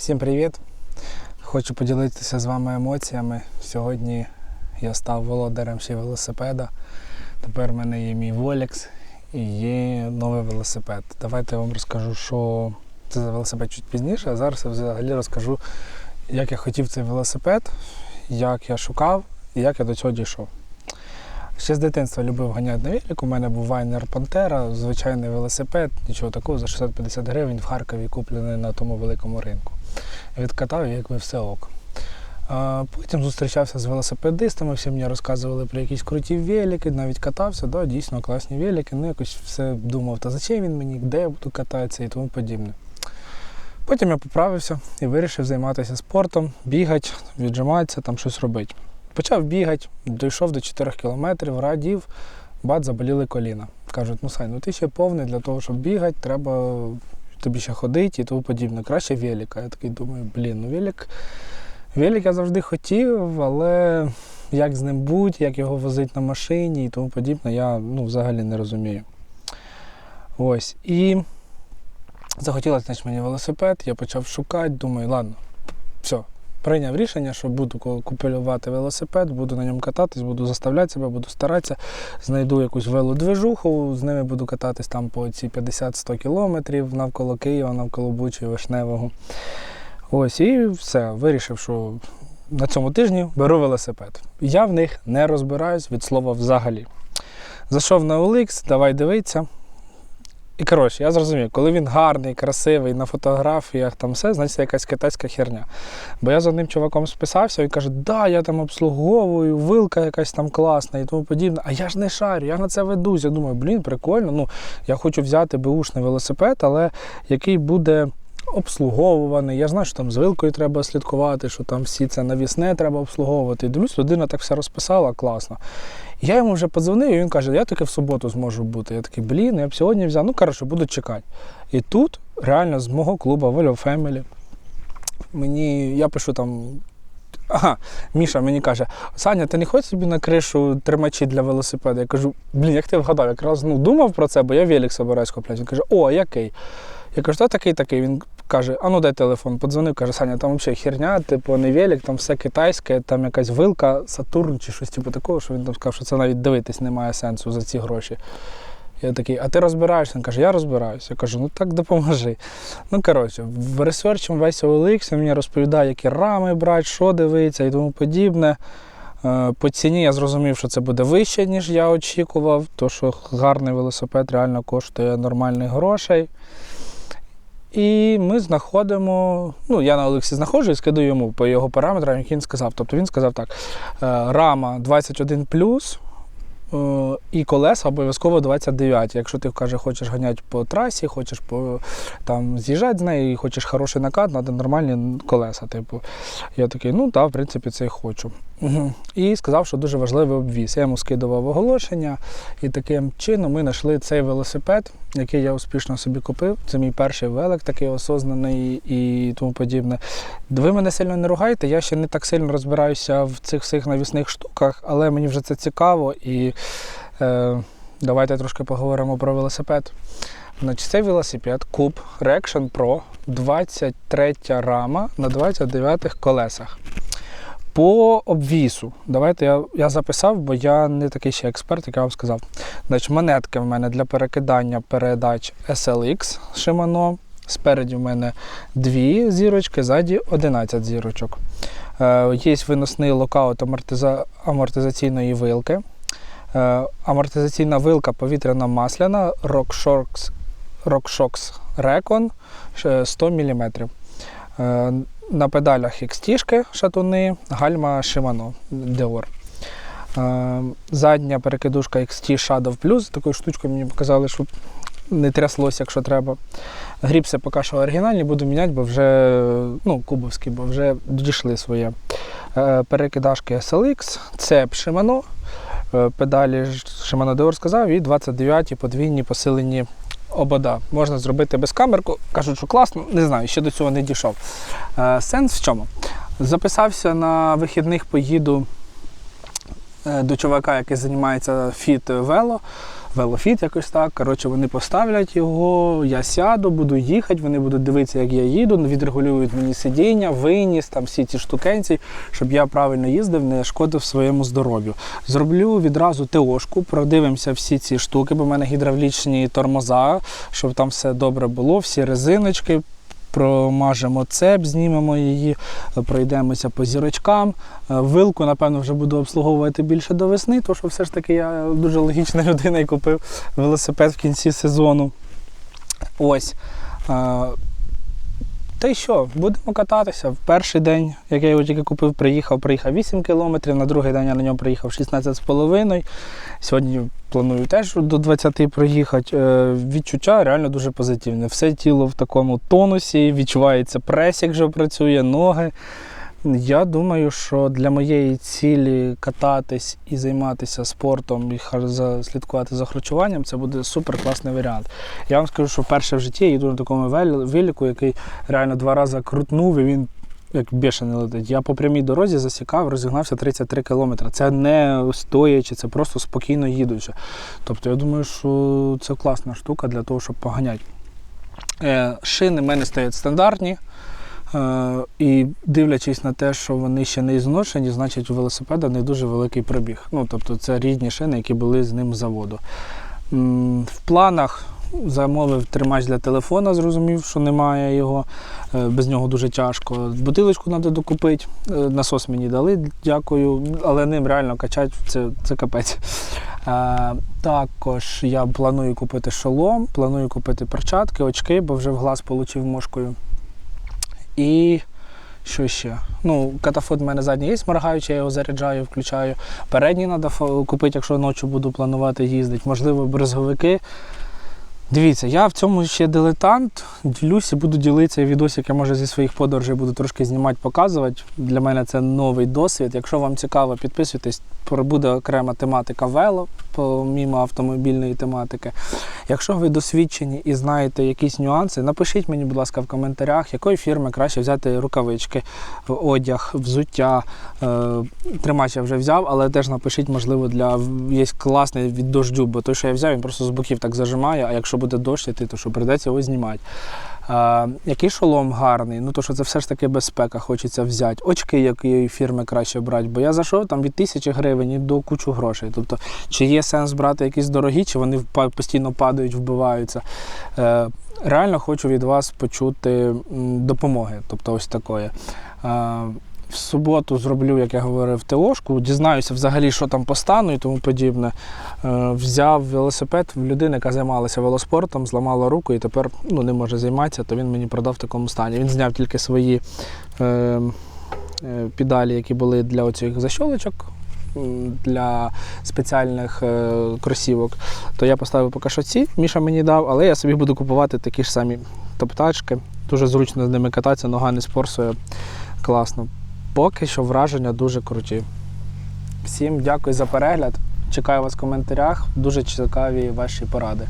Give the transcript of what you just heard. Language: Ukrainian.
Всім привіт! Хочу поділитися з вами емоціями. Сьогодні я став володарем ще велосипеда. Тепер в мене є мій Volex і є новий велосипед. Давайте я вам розкажу, що це за велосипед чуть пізніше, а зараз я взагалі розкажу, як я хотів цей велосипед, як я шукав і як я до цього дійшов. Ще з дитинства любив ганяти на велик. У мене був Вайнер Пантера, звичайний велосипед, нічого такого, за 650 гривень в Харкові куплений на тому великому ринку. Відкатав, якби все ок. Потім зустрічався з велосипедистами, всі мені розказували про якісь круті велики, навіть катався, да, дійсно класні велики. Ну, якось все думав, та зачем він мені, де я буду кататися і тому подібне. Потім я поправився і вирішив займатися спортом, бігати, віджиматися, там щось робити. Почав бігати, дійшов до 4 кілометрів, радів, бат, заболіли коліна. Кажуть, ну Сань, ну ти ще повний для того, щоб бігати, треба тобі ще ходить і тому подібне. Краще велика. Я такий думаю, блін, ну велик, велик я завжди хотів, але як з ним бути, як його возити на машині і тому подібне, я ну, взагалі не розумію. Ось. І захотілося значить, мені велосипед, я почав шукати, думаю, ладно, все, прийняв рішення, що буду ку- купувати велосипед, буду на ньому кататись, буду заставляти себе, буду старатися, знайду якусь велодвижуху, з ними буду кататись там по ці 50-100 кілометрів навколо Києва, навколо Бучі, Вишневого. Ось, і все, вирішив, що на цьому тижні беру велосипед. Я в них не розбираюсь від слова взагалі. Зайшов на OLX, давай дивитися. І коротше, я зрозумів, коли він гарний, красивий, на фотографіях, там все, значить це якась китайська херня. Бо я з одним чуваком списався, він каже, да, я там обслуговую, вилка якась там класна і тому подібне. А я ж не шарю, я на це ведусь. Я думаю, блін, прикольно. Ну, я хочу взяти беушний велосипед, але який буде обслуговуваний. Я знаю, що там з вилкою треба слідкувати, що там всі це навісне треба обслуговувати. І дивлюсь, людина так все розписала, класно. Я йому вже подзвонив, і він каже, я таки в суботу зможу бути. Я такий, блін, я б сьогодні взяв. Ну, коротше, буду чекати. І тут реально з мого клубу Volvo Family мені, я пишу там. Ага, Міша мені каже: Саня, ти не хочеш собі на кришу тримачі для велосипеда? Я кажу, блін, як ти вгадав? Якраз ну, думав про це, бо я велик собираюсь купляти. Він каже, о, який? Я кажу, та такий такий. Він каже, а ну дай телефон. Подзвонив, каже, Саня, там взагалі херня, типу, не велик, там все китайське, там якась вилка, Сатурн чи щось типу такого, що він там сказав, що це навіть дивитись немає сенсу за ці гроші. Я такий, а ти розбираєшся? Він каже, я розбираюся. Я кажу, ну так допоможи. Ну, коротше, в ресерчем весь OLX, він мені розповідає, які рами брати, що дивитися і тому подібне. Е, По ціні я зрозумів, що це буде вище, ніж я очікував, то що гарний велосипед реально коштує нормальних грошей. І ми знаходимо, ну я на Олексі знаходжу і скидаю йому по його параметрам, які він сказав. Тобто він сказав так: е, рама 21 е, і колеса обов'язково 29. Якщо ти каже, хочеш ганяти по трасі, хочеш по, там, з'їжджати з нею і хочеш хороший накат, треба нормальні колеса. Типу. Я такий, ну так, в принципі, це і хочу. Угу. І сказав, що дуже важливий обвіз. Я йому скидував оголошення, і таким чином ми знайшли цей велосипед, який я успішно собі купив. Це мій перший велик, такий осознаний і тому подібне. Ви мене сильно не ругайте, я ще не так сильно розбираюся в цих всіх навісних штуках, але мені вже це цікаво. І е, давайте трошки поговоримо про велосипед. Значить, Цей велосипед Cube Reaction Pro 23 рама на 29 колесах. По обвісу, давайте я я записав, бо я не такий ще експерт, як я вам сказав. Значить, монетки в мене для перекидання передач SLX Shimano. Спереді в мене дві зірочки, ззаді 11 зірочок. Е, Є виносний локаут амортиза... амортизаційної вилки. Е, амортизаційна вилка повітряна масляна RockShox, Recon е, 100 мм. Е, на педалях XT шатуни, гальма Shimano Deor. Е, Задня перекидушка XT Shadow Plus. Такою штучкою мені показали, щоб не тряслося, якщо треба. Гріпси поки що оригінальні, буду міняти, бо вже ну, кубовські, бо вже дійшли своє. Е, Перекидашки SLX, цеп Shimano, е, педалі Shimano Deor сказав, і 29-ті подвійні посилені обода. Можна зробити без камерку. Кажуть, що класно, не знаю, ще до цього не дійшов. Е, Сенс в чому? Записався на вихідних, поїду е, до чувака, який займається фіт вело. Велофіт, якось так. Коротше, вони поставлять його, я сяду, буду їхати, вони будуть дивитися, як я їду, відрегулюють мені сидіння, виніс, там всі ці штукенці, щоб я правильно їздив, не шкодив своєму здоров'ю. Зроблю відразу ТОшку, продивимося всі ці штуки, бо в мене гідравлічні тормоза, щоб там все добре було, всі резиночки. Промажемо цеп, знімемо її, пройдемося по зірочкам. Е, Вилку, напевно, вже буду обслуговувати більше до весни, тому що все ж таки я дуже логічна людина і купив велосипед в кінці сезону. Ось. Та й що, будемо кататися. В перший день, як я його тільки купив, приїхав, приїхав 8 кілометрів, на другий день я на ньому приїхав 16,5. Сьогодні планую теж до 20 проїхати. Е, Відчуття реально дуже позитивне. Все тіло в такому тонусі, відчувається прес, як вже працює, ноги. Я думаю, що для моєї цілі кататись і займатися спортом, і слідкувати за харчуванням, це буде супер класний варіант. Я вам скажу, що вперше в житті я їду на такому велику, який реально два рази крутнув, і він як бешений летить. Я по прямій дорозі засікав, розігнався 33 кілометри. Це не стоячи, це просто спокійно їдучи. Тобто я думаю, що це класна штука для того, щоб поганяти. Е, Шини в мене стоять стандартні. Е, І дивлячись на те, що вони ще не зношені, значить у велосипеда не дуже великий пробіг. Ну, тобто це рідні шини, які були з ним з заводу. В планах замовив тримач для телефона, зрозумів, що немає його. Е, Без нього дуже тяжко. Бутилочку треба докупити. Е, Насос мені дали, дякую, але ним реально качати це, це капець. Також я планую купити шолом, планую купити перчатки, очки, бо вже в глаз отримав мошкою. І що ще? Ну, катафот в мене задній є, моргаючий, я його заряджаю, включаю. Передній треба купити, якщо ночі буду планувати їздити. Можливо, брезговики. Дивіться, я в цьому ще дилетант. Ділюся, буду ділитися відосики, може зі своїх подорожей буду трошки знімати, показувати. Для мене це новий досвід. Якщо вам цікаво, підписуйтесь, буде окрема тематика вело, помімо автомобільної тематики. Якщо ви досвідчені і знаєте якісь нюанси, напишіть мені, будь ласка, в коментарях, якої фірми краще взяти рукавички, одяг, взуття. Е, Тримач я вже взяв, але теж напишіть, можливо, для є класний від дождю, бо той, що я взяв, він просто з боків так зажимає, а якщо буде дощ іти, то що прийдеться його знімати. Е, який шолом гарний, ну то що це все ж таки безпека, хочеться взяти. Очки якої фірми краще брати, бо я зайшов там від тисячі гривень до кучу грошей. Тобто, чи є сенс брати якісь дорогі, чи вони постійно падають, вбиваються. Е, реально хочу від вас почути допомоги, тобто ось такої. В суботу зроблю, як я говорив, ТОшку, дізнаюся взагалі, що там по стану і тому подібне. Е, взяв велосипед в людини, яка займалася велоспортом, зламала руку і тепер ну, не може займатися, то він мені продав в такому стані. Він зняв тільки свої е, е, педалі, які були для оцих защолочок. Для спеціальних е, кросівок, то я поставив поки що ці, Міша мені дав, але я собі буду купувати такі ж самі топтачки. Дуже зручно з ними кататися, нога не спорсує. Класно. Поки що враження дуже круті. Всім дякую за перегляд. Чекаю вас в коментарях. Дуже цікаві ваші поради.